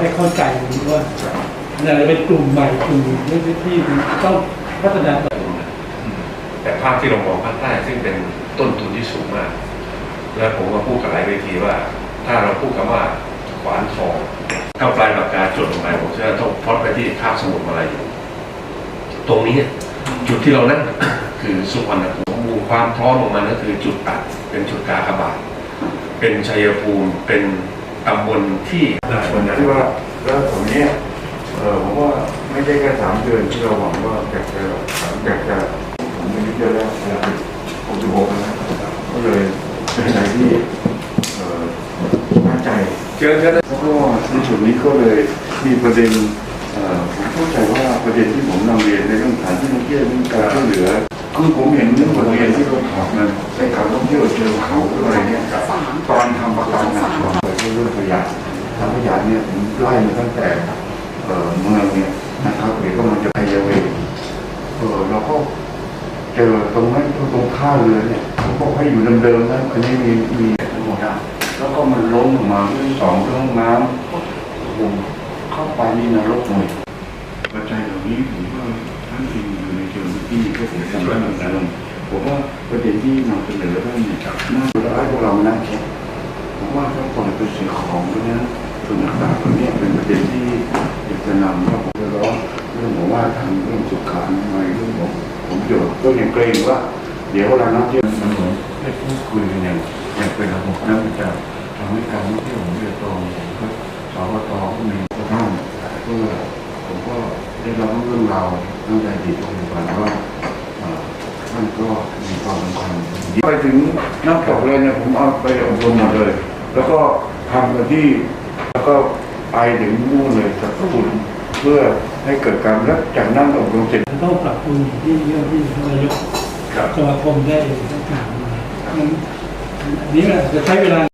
ได้เข้าใจว่าอาจะเป็นกลุ่มใหม่กลุ่มนึ่งที่ที่ต้องพัฒนาต่อแต่ภาพที่เรามองภาคใต้ซึ่งเป็นต้นทุนที่สูงมาก แล้วผมก็พูดกับหลายเวทีว่า ถ้าเราพูดคำว่าขวานทองเข้าปลายปากกาจดลงไปผมเชื่อต้องพอดไปที่คาบสมุทรมาลายูตรงนี้จุดที่เรานั่งคือสุวรรณภูมิความพร้อมของมันก็คือจุดตัดเป็นจุดกากบาทเป็นชัยภูมิเป็น ตำบลที่ได้วันนั้นที่ว่าแล้วตรงนี้เออผมว่าไม่ใช่แค่สามเดือนที่เราหวังว่าอยากจะอยากจะผมอายุเยอะแล้วอยากผมสิบหกแล้วก็เลยเป็นอะไรที่เออมั่นใจเจอเจอแล้วก็ในส่วนนี้ก็เลยมีประเด็นผมเข้าใจว่าประเด็นที่ผมนำเรียนในเรื่องสถานที่ท่องเที่ยวเรื่องการช่วยเหลือคือผมเห็นเรื่องบทเรียนที่เราถอดนั้นในการท่องเที่ยวเชิงเขาอะไรเนี่ยต่อนทำประกันนะเรื่องขยะทำขยะเนี่ยผม ไล่มาตั้งแต่เมืองเนี่ยนะครับเดี๋ยวก็มันจะพยาเวเออเราก็เจอตรงนั้นตรงท่าเรือเนี่ยผมบอกให้อยู่เดิมๆนะอันนี้มีมีทั้งหมดอะแล้วก็มันล้มออกมาเรื่องสองเรื่องน้ำโอ้โหเข้าไปนี่นรกเลยปัจจัยเหล่านี้ผมว่าท่านเองอยู่ในเชิงที่ก็เสียสละเหมือนกันผมว่าประเด็นที่นำเสนอท่านเนี่ยน่าจะให้พวกเรานั่งคิดผมว่าถ้าปล่อยไปเสียของตรงนี้ ส่วนต่างๆตรงนี้เป็นประเด็นที่อยากจะนำว่าผมจะร้องเรื่องของว่าทำเรื่องสุขาอนามัยเรื่องของผมเดี๋ยวก็ยังเกรงว่า เดี๋ยวเวลานักเที่ยวมันเหมือนได้พูดคุยกันอย่างอย่างเป็นระบบนั่นมันจะทำให้การท่องเที่ยวของเรือตรงก็สวตก็มีกระทั่งเพื่อผมก็ได้รับเรื่องราวตั้งแต่ดีตปัจจุบันว่าเอ่อท่านก็มีความสำคัญไปถึงน้ำตกเลยเนี่ยผมเอาไปอบรมหมดเลย แล้วก็ทำกันที่ แล้วก็ไปถึงมู่นเลยสตูลเพื่อให้เกิดการแล้วจากนั้นอบรมเสร็จต้องปรับปรุงอย่างที่เรื่องที่นายกครับสมาคมได้ได้กล่าวมาอันนี้อาจจะใช้เวลา